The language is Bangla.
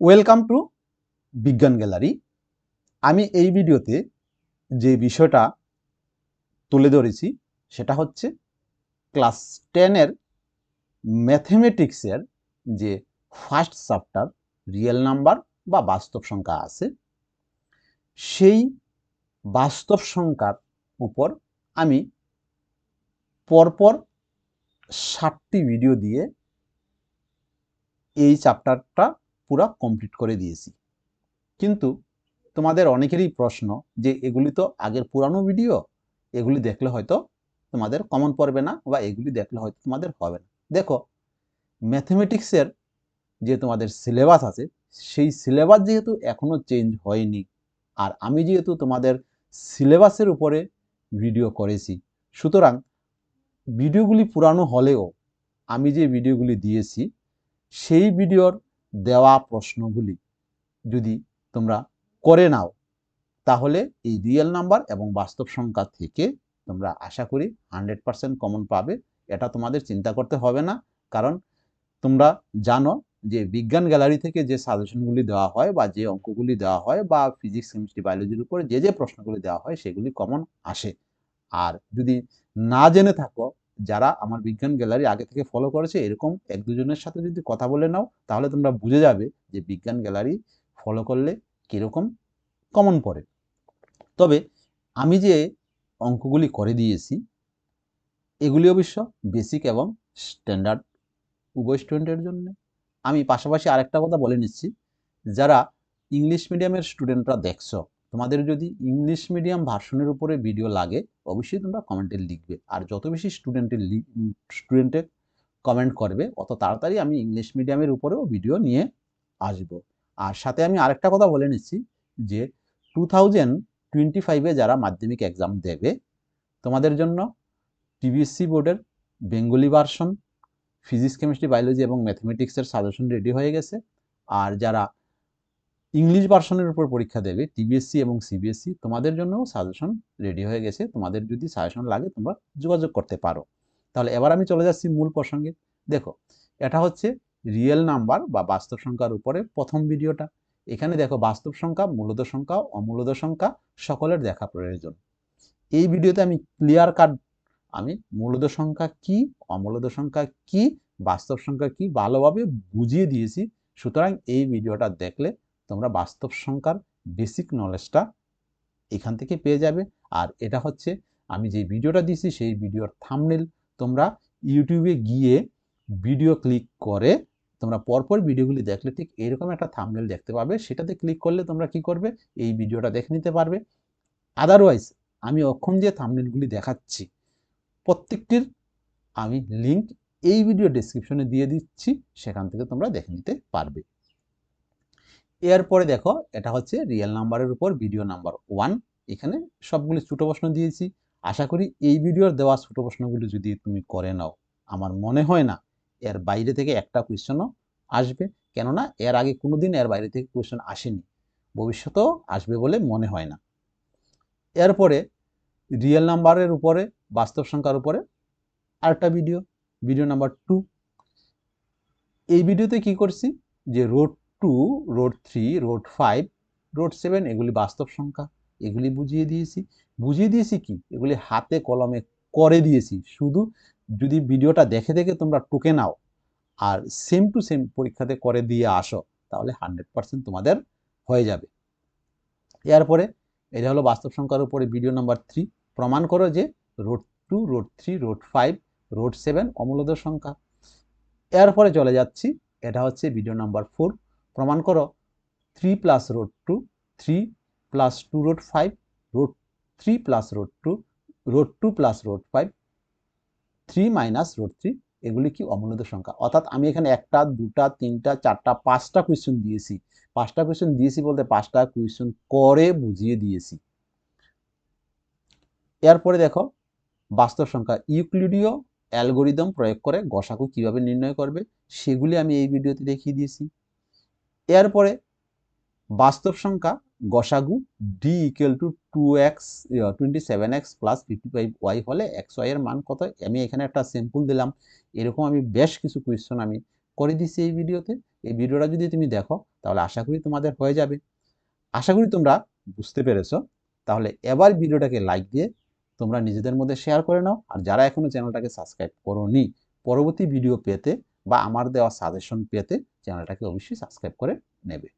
ওয়েলকাম টু বিজ্ঞান গ্যালারি আমি এই ভিডিওতে যে বিষয়টা তুলে ধরেছি, সেটা হচ্ছে ক্লাস টেনের ম্যাথমেটিক্সের যে ফার্স্ট চ্যাপ্টার রিয়েল নাম্বার বা বাস্তব সংখ্যা আছে, সেই বাস্তব সংখ্যার উপর আমি পরপর ষাটটি ভিডিও দিয়ে এই চ্যাপ্টারটা পুরা কমপ্লিট করে দিয়েছি। কিন্তু তোমাদের অনেকেরই প্রশ্ন যে এগুলি তো আগের পুরানো ভিডিও এগুলি দেখলে হয়তো তোমাদের কমন পড়বে না বা এগুলি দেখলে হয়তো তোমাদের হবে না। দেখো ম্যাথমেটিক্সের যে তোমাদের সিলেবাস আছে, সেই সিলেবাস যেহেতু এখনও চেঞ্জ হয়নি, আর আমি যেহেতু তোমাদের সিলেবাসের উপরে ভিডিও করেছি, সুতরাং ভিডিওগুলি পুরানো হলেও আমি যে ভিডিওগুলি দিয়েছি, সেই ভিডিওর দেওয়া প্রশ্নগুলি যদি তোমরা করে নাও, তাহলে এই রিয়েল নাম্বার এবং বাস্তব সংখ্যা থেকে তোমরা আশা করি হান্ড্রেড পারসেন্ট কমন পাবে। এটা তোমাদের চিন্তা করতে হবে না, কারণ তোমরা জানো যে বিজ্ঞান গ্যালারি থেকে যে সাজেশনগুলি দেওয়া হয় বা যে অঙ্কগুলি দেওয়া হয় বা ফিজিক্স, কেমিস্ট্রি, বায়োলজির উপরে যে যে প্রশ্নগুলি দেওয়া হয় সেগুলি কমন আসে। আর যদি না জেনে থাকো যারা আমার বিজ্ঞান গ্যালারি আগে থেকে ফলো করেছে, এরকম এক দুজনের সাথে যদি কথা বলে নাও, তাহলে তোমরা বুঝে যাবে যে বিজ্ঞান গ্যালারি ফলো করলে কীরকম কমন পড়ে। তবে আমি যে অঙ্কগুলি করে দিয়েছি, এগুলি অবশ্য বেসিক এবং স্ট্যান্ডার্ড উভয় স্টুডেন্টের জন্য। আমি পাশাপাশি আরেকটা কথা বলে নিচ্ছি, যারা ইংলিশ মিডিয়ামের স্টুডেন্টরা দেখছ তোমাদের যদি ইংলিশ মিডিয়াম ভার্সনের উপরে ভিডিও লাগে, অবশ্যই তোমরা কমেন্টে লিখবে। আর যত বেশি স্টুডেন্টের স্টুডেন্টের কমেন্ট করবে, অত তাড়াতাড়ি আমি ইংলিশ মিডিয়ামের উপরেও ভিডিও নিয়ে আসব। আর সাথে আমি আরেকটা কথা বলে নিচ্ছি, যে টু থাউজেন্ড টোয়েন্টি ফাইভে যারা মাধ্যমিক এক্সাম দেবে, তোমাদের জন্য টিবিএসসি বোর্ডের Bengali version physics chemistry biology এবং ম্যাথমেটিক্সের সাজেশন রেডি হয়ে গেছে। আর যারা ইংলিশ ভার্সনের উপর পরীক্ষা দেবে টিবিএসসি এবং সিবিএসসি তোমাদের জন্যও সাজেশন রেডি হয়ে গেছে। তোমাদের যদি সাজেশন লাগে, তোমরা যোগাযোগ করতে পারো। তাহলে এবার আমি চলে যাচ্ছি মূল প্রসঙ্গে। দেখো, এটা হচ্ছে রিয়েল নাম্বার বা বাস্তব সংখ্যার উপরে প্রথম ভিডিওটা এখানে দেখো, বাস্তব সংখ্যা, মূলত সংখ্যা, অমূলত সংখ্যা, সকলের দেখা প্রয়োজন। এই ভিডিওতে আমি ক্লিয়ার কাট আমি মূলত সংখ্যা কি, অমূলত সংখ্যা কি, বাস্তব সংখ্যা কি, ভালোভাবে বুঝিয়ে দিয়েছি। সুতরাং এই ভিডিওটা দেখলে তোমরা বাস্তব সংখ্যার বেসিক নলেজটা এখান থেকে পেয়ে যাবে। আর এটা হচ্ছে, আমি যে ভিডিওটা দিয়েছি সেই ভিডিওর থামনেল তোমরা ইউটিউবে গিয়ে ভিডিও ক্লিক করে তোমরা পরপর ভিডিওগুলি দেখলে ঠিক এরকম একটা থামনেল দেখতে পাবে। সেটাতে ক্লিক করলে তোমরা কি করবে? এই ভিডিওটা দেখে নিতে পারবে। আদারওয়াইজ আমি অক্ষণ যে থামনেলগুলি দেখাচ্ছি, প্রত্যেকটির আমি লিংক এই ভিডিও ডিসক্রিপশনে দিয়ে দিচ্ছি, সেখান থেকে তোমরা দেখে নিতে পারবে। এরপরে দেখো, এটা হচ্ছে রিয়েল নাম্বারের উপর ভিডিও নাম্বার ওয়ান এখানে সবগুলি ছোটো প্রশ্ন দিয়েছি। আশা করি এই ভিডিওর দেওয়া ছোটো প্রশ্নগুলি যদি তুমি করে নাও, আমার মনে হয় না এর বাইরে থেকে একটা কোয়েশ্চনও আসবে। কেননা এর আগে কোনো দিন এর বাইরে থেকে কোয়েশ্চন আসেনি। ভবিষ্যতেও আসবে বলে মনে হয় না। এরপরে রিয়েল নাম্বারের উপরে, বাস্তব সংখ্যার উপরে আরেকটা ভিডিও ভিডিও নাম্বার টু এই ভিডিওতে কি করছি? যে root two root three root five root seven এগুলি বাস্তব সংখ্যা। এগুলি বুঝিয়ে দিয়েছি। বুঝিয়ে দিয়েছি কি? এগুলি হাতে কলমে করে দিয়েছি। শুধু যদি ভিডিওটা দেখে দেখে তোমরা টুকে নাও আর সেম টু সেম পরীক্ষাতে করে দিয়ে আসো, তাহলে হান্ড্রেড পার্সেন্ট তোমাদের হয়ে যাবে। এরপরে এটা হলো বাস্তব সংখ্যার উপরে ভিডিও নাম্বার থ্রি প্রমাণ করো যে root two root three root five root seven অমূলদ সংখ্যা। এরপরে চলে যাচ্ছি। এটা হচ্ছে ভিডিও নাম্বার ফোর প্রমাণ করো। Three plus root two three plus two root five root three plus root two root two plus root five three minus root three এগুলি কি অমূল্য সংখ্যা? অর্থাৎ আমি এখানে একটা, দুটা, তিনটা, চারটা, পাঁচটা কোয়েশ্চেন দিয়েছি। পাঁচটা কোয়েশ্চেন দিয়েছি বলতে পাঁচটা কোয়েশ্চেন করে বুঝিয়ে দিয়েছি। এরপরে দেখো, বাস্তব সংখ্যা। ইউক্লিডীয় অ্যালগোরিদম প্রয়োগ করে গসাকু কীভাবে নির্ণয় করবে, সেগুলি আমি এই ভিডিওতে দেখিয়ে দিয়েছি। এরপরে বাস্তব সংখ্যা গসাগু d equal to two x twenty seven x plus fifty five y হলে এক্স ওয়াই এর মান কত? আমি এখানে একটা সিম্পল দিলাম। এরকম আমি বেশ কিছু কোয়েশ্চন আমি করে দিচ্ছি এই ভিডিওতে। এই ভিডিওটা যদি তুমি দেখো, তাহলে আশা করি তোমাদের হয়ে যাবে। আশা করি তোমরা বুঝতে পেরেছ। তাহলে এবার ভিডিওটাকে লাইক দিয়ে তোমরা নিজেদের মধ্যে শেয়ার করে নাও। আর যারা এখনও চ্যানেলটাকে সাবস্ক্রাইব করোনি, পরবর্তী ভিডিও পেতে বা আমার দেওয়া সাজেশন পেতে চ্যানেলটাকে অবশ্যই সাবস্ক্রাইব করে নেবে।